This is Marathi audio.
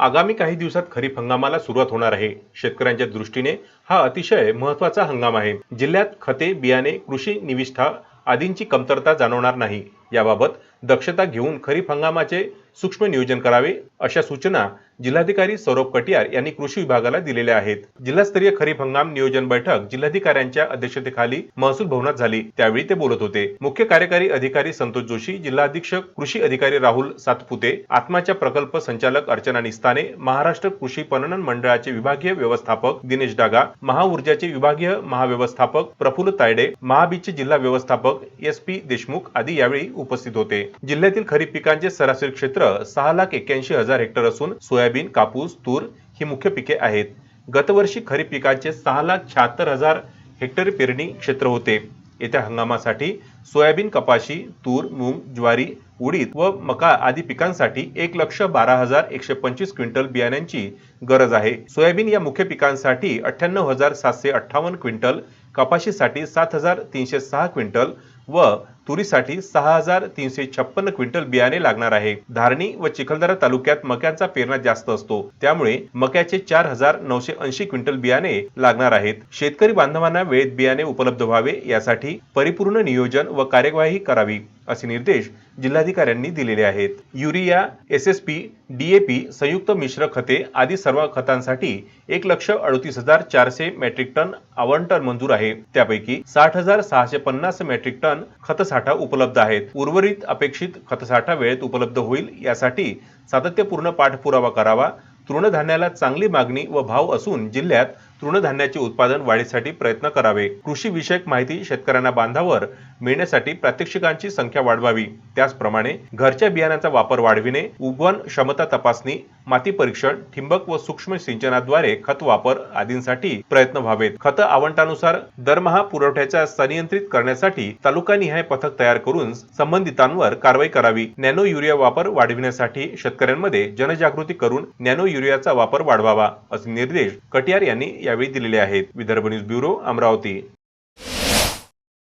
आगामी काही दिवसात खरीप हंगामाला सुरुवात होणार आहे. शेतकऱ्यांच्या दृष्टीने हा अतिशय महत्त्वाचा हंगाम आहे. जिल्ह्यात खते बियाणे कृषी निविष्ठा आदींची कमतरता जाणवणार नाही. याबाबत दक्षता घेऊन खरीप हंगामाचे सूक्ष्म नियोजन करावे अशा सूचना जिल्हाधिकारी सौरभ कटियार यांनी कृषी विभागाला दिलेल्या आहेत. जिल्हास्तरीय खरीप हंगाम नियोजन बैठक जिल्हाधिकाऱ्यांच्या अध्यक्षतेखाली महसूल भवनात झाली. त्यावेळी ते बोलत होते. मुख्य कार्यकारी अधिकारी संतोष जोशी जिल्हा अधीक्षक कृषी अधिकारी राहुल सातपुते आत्माच्या प्रकल्प संचालक अर्चना निस्ताने महाराष्ट्र कृषी पणन मंडळाचे विभागीय व्यवस्थापक दिनेश डागा महाऊर्जाचे विभागीय महाव्यवस्थापक प्रफुल्ल तायडे महाबीचे जिल्हा व्यवस्थापक एस पी देशमुख आदी यावेळी उपस्थित होते. जिल्ह्यातील खरीप पिकांचे सरासरी क्षेत्र सहा लाख एक्क्याऐंशी हजार हेक्टर असून सोयाबीन कापूस तूर ही मुख्य पिके आहेत. गतवर्षी खरीप पिकांचे सहा लाख शहात्तर हजार हेक्टर पेरणी क्षेत्र होते. येत्या हंगामासाठी सोयाबीन कपाशी तूर मूग ज्वारी उडीद व मका आदी पिकांसाठी एक लक्ष बारा हजार एकशे पंचवीस क्विंटल बियाण्यांची गरज आहे. सोयाबीन या मुख्य पिकांसाठी अठ्ठ्याण्णव हजार सातशे अठ्ठावन्न क्विंटल कपाशीसाठी सात हजार तीनशे सहा क्विंटल व तुरीसाठी सहा हजार तीनशे छप्पन्न क्विंटल बियाणे लागणार आहे. धारणी व चिखलदरा तालुक्यात मक्याचा पेरणा जास्त असतो. त्यामुळे मक्याचे चार हजार नऊशे ऐंशी क्विंटल बियाणे लागणार आहेत. शेतकरी बांधवांना वेळेत बियाणे उपलब्ध व्हावे यासाठी परिपूर्ण नियोजन व कार्यवाही करावी. असे निर्देश जिल्हाधिकाऱ्यांनी दिलेले आहेत. Urea S S P DAP संयुक्त मिश्र खते आदी सर्व खतांसाठी एक लक्ष अडतीस हजार चारशे मेट्रिक टन आवंटन मंजूर आहे. त्यापैकी साठ हजार सहाशे पन्नास मेट्रिक टन खतसाठा उपलब्ध आहेत. उर्वरित अपेक्षित खतसाठा वेळेत उपलब्ध होईल यासाठी सातत्यपूर्ण पाठपुरावा करावा. तृणधान्याला चांगली मागणी व भाव असून जिल्ह्यात तृणधान्याचे उत्पादन वाढीसाठी प्रयत्न करावे. कृषी विषयक माहिती शेतकऱ्यांना बांधावर मिळण्यासाठी प्रात्यक्षिकांची संख्या वाढवावी. त्याचप्रमाणे घरच्या बियाण्याचा वापर वाढविणे उगवण क्षमता तपासणी माती परीक्षण ठिंबक व सूक्ष्म सिंचनाद्वारे खत वापर आदींसाठी प्रयत्न व्हावेत. खत आवंटानुसार दरमहा पुरवठ्याच्या संनियंत्रित करण्यासाठी तालुकानिहाय पथक तयार करून संबंधितांवर कारवाई करावी. नॅनो युरिया वापर वाढविण्यासाठी शेतकऱ्यांमध्ये जनजागृती करून नॅनो युरियाचा वापर वाढवावा असे निर्देश कटियार यांनी यावेळी दिलेले आहेत. Vidarbha news bureau Amravati.